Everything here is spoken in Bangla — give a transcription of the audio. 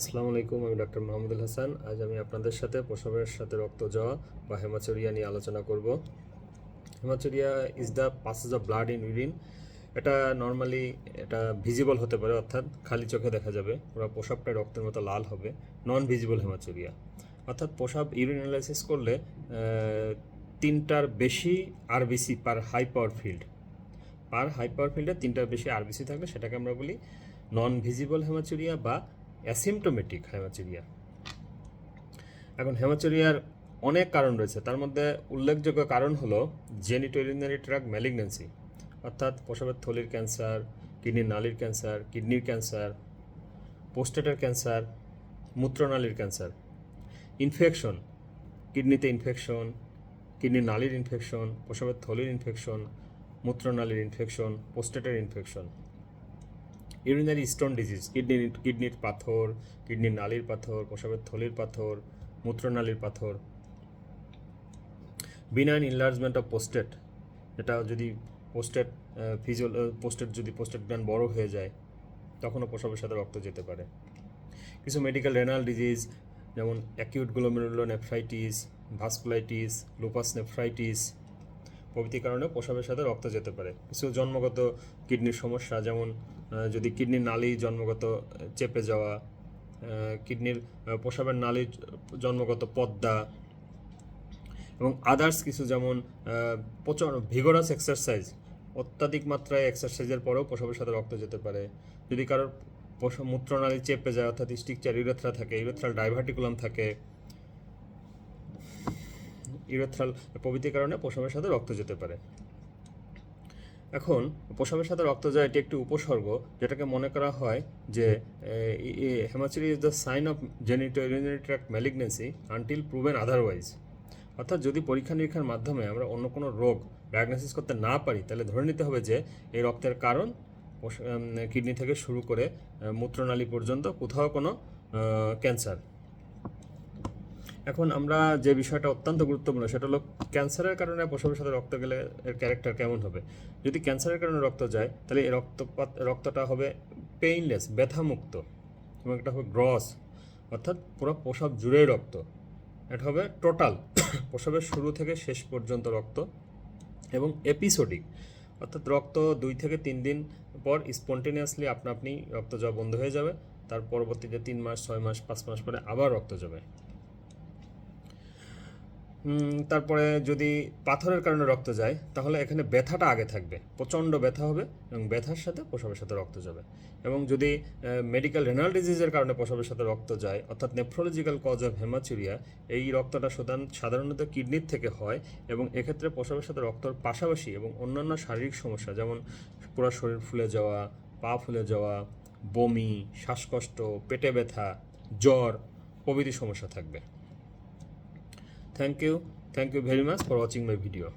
আসসালামু আলাইকুম আমি ডক্টর মাহমুদুল হাসান আজ আমি আপনাদের সাথে প্রসবের সাথে রক্ত যাওয়া বা হেমাচুরিয়া নিয়ে আলোচনা করব haematuria is the passes of blood in urine এটা নর্মালি এটা ভিজিবল হতে পারে অর্থাৎ খালি চোখে দেখা যাবে ওরা প্রসাবটা রক্তের মতো লাল হবে নন ভিজিবল হেমাচুরিয়া অর্থাৎ প্রসাব ইউরিন অ্যানালাইসিস করলে তিনটার বেশি RBC per high power field per high power ফিল্ডে তিনটার বেশি আরবিসি থাকলে সেটাকে আমরা বলি নন ভিজিবল হেমাচুরিয়া বা অ্যাসিমটোমেটিক হ্যামাচেরিয়া এখন হ্যামাচেরিয়ার অনেক কারণ রয়েছে তার মধ্যে উল্লেখযোগ্য কারণ হলো জেনিটোরিনারি ট্রাক ম্যালিগন্যান্সি অর্থাৎ প্রসবের থলির ক্যান্সার কিডনির নালির ক্যান্সার কিডনির ক্যান্সার পোস্টেটের ক্যান্সার মূত্রনালীর ক্যান্সার ইনফেকশন কিডনিতে ইনফেকশন কিডনির নালির ইনফেকশন প্রসবের থলির ইনফেকশন মূত্রনালীর infection পোস্টেটের infection urinary stone disease kidney কিডনির পাথর কিডনির নালির পাথর প্রসাবের থলির পাথর মূত্রনালির পাথর বিনাইন ইনলার্জমেন্ট অফ পোস্টেট এটা যদি পোস্টেট ফিজিও পোস্টেট যদি পোস্টেট গ্ল্যান্ড বড় হয়ে যায় তখনও প্রসাবের সাথে রক্ত যেতে পারে কিছু মেডিকেল রেনাল ডিজিজ যেমন acute glomerulonephritis vasculitis lupus nephritis প্রভৃতি কারণে প্রসাবের সাথে রক্ত যেতে পারে কিছু জন্মগত কিডনির সমস্যা যেমন যদি কিডনির নালি জন্মগত চেপে যাওয়া কিডনির প্রসাবের নালী জন্মগত পদ্মা এবং আদার্স কিছু যেমন প্রচন্ড ভিগোরাস এক্সারসাইজ অত্যাধিক মাত্রায় এক্সারসাইজের পরেও প্রসাবের সাথে রক্ত যেতে পারে যদি কারোর মূত্রনালী চেপে যায় অর্থাৎ স্টিকচার ইউরেথ্রা থাকে ইউরেথ্রাল ডাইভার্টিকুলাম থাকে ইউরেথ্রাল প্রভৃতির কারণে প্রসবের সাথে রক্ত যেতে পারে এখন প্রসবের সাথে রক্ত যায় এটি একটি উপসর্গ যেটাকে মনে করা হয় যে haematuria is the sign of genito tract malignancy until proven otherwise অর্থাৎ যদি পরীক্ষা নিরীক্ষার মাধ্যমে আমরা অন্য কোনো রোগ ডায়াগনোসিস করতে না পারি তাহলে ধরে নিতে হবে যে এই রক্তের কারণ কিডনি থেকে শুরু করে মূত্রনালী পর্যন্ত কোথাও কোনো ক্যান্সার এখন আমরা যে বিষয়টা অত্যন্ত গুরুত্বপূর্ণ সেটা হলো ক্যান্সারের কারণে প্রসবের সাথে রক্ত গেলে এর ক্যারেক্টার কেমন হবে যদি ক্যান্সারের কারণে রক্ত যায় তাহলে এই রক্তপাত রক্তটা হবে পেইনলেস ব্যথামুক্ত এবং এটা হবে গ্রস অর্থাৎ পুরো প্রসব জুড়েই রক্ত এটা হবে টোটাল প্রসবের শুরু থেকে শেষ পর্যন্ত রক্ত এবং এপিসোডিক অর্থাৎ রক্ত দুই থেকে তিন দিন পর স্পন্টেনিয়াসলি আপনা আপনি রক্ত যাওয়া বন্ধ হয়ে যাবে তার পরবর্তীতে তিন মাস ছয় মাস পাঁচ মাস পরে আবার রক্ত যাবে তারপরে যদি পাথরের কারণে রক্ত যায় তাহলে এখানে ব্যথাটা আগে থাকবে প্রচণ্ড ব্যথা হবে এবং ব্যথার সাথে প্রসবের সাথে রক্ত যাবে এবং যদি মেডিকেল রেনাল ডিজিজের কারণে প্রসবের সাথে রক্ত যায় অর্থাৎ নেফ্রোলজিক্যাল কজ অফ হেমাচুরিয়া এই রক্তটা সদান সাধারণত কিডনির থেকে হয় এবং এক্ষেত্রে প্রসবের সাথে রক্তর পাশাপাশি এবং অন্যান্য শারীরিক সমস্যা যেমন পুরো শরীর ফুলে যাওয়া পা ফুলে যাওয়া বমি শ্বাসকষ্ট পেটে ব্যথা জ্বর প্রভৃতি সমস্যা থাকবে Thank you very much for watching my video.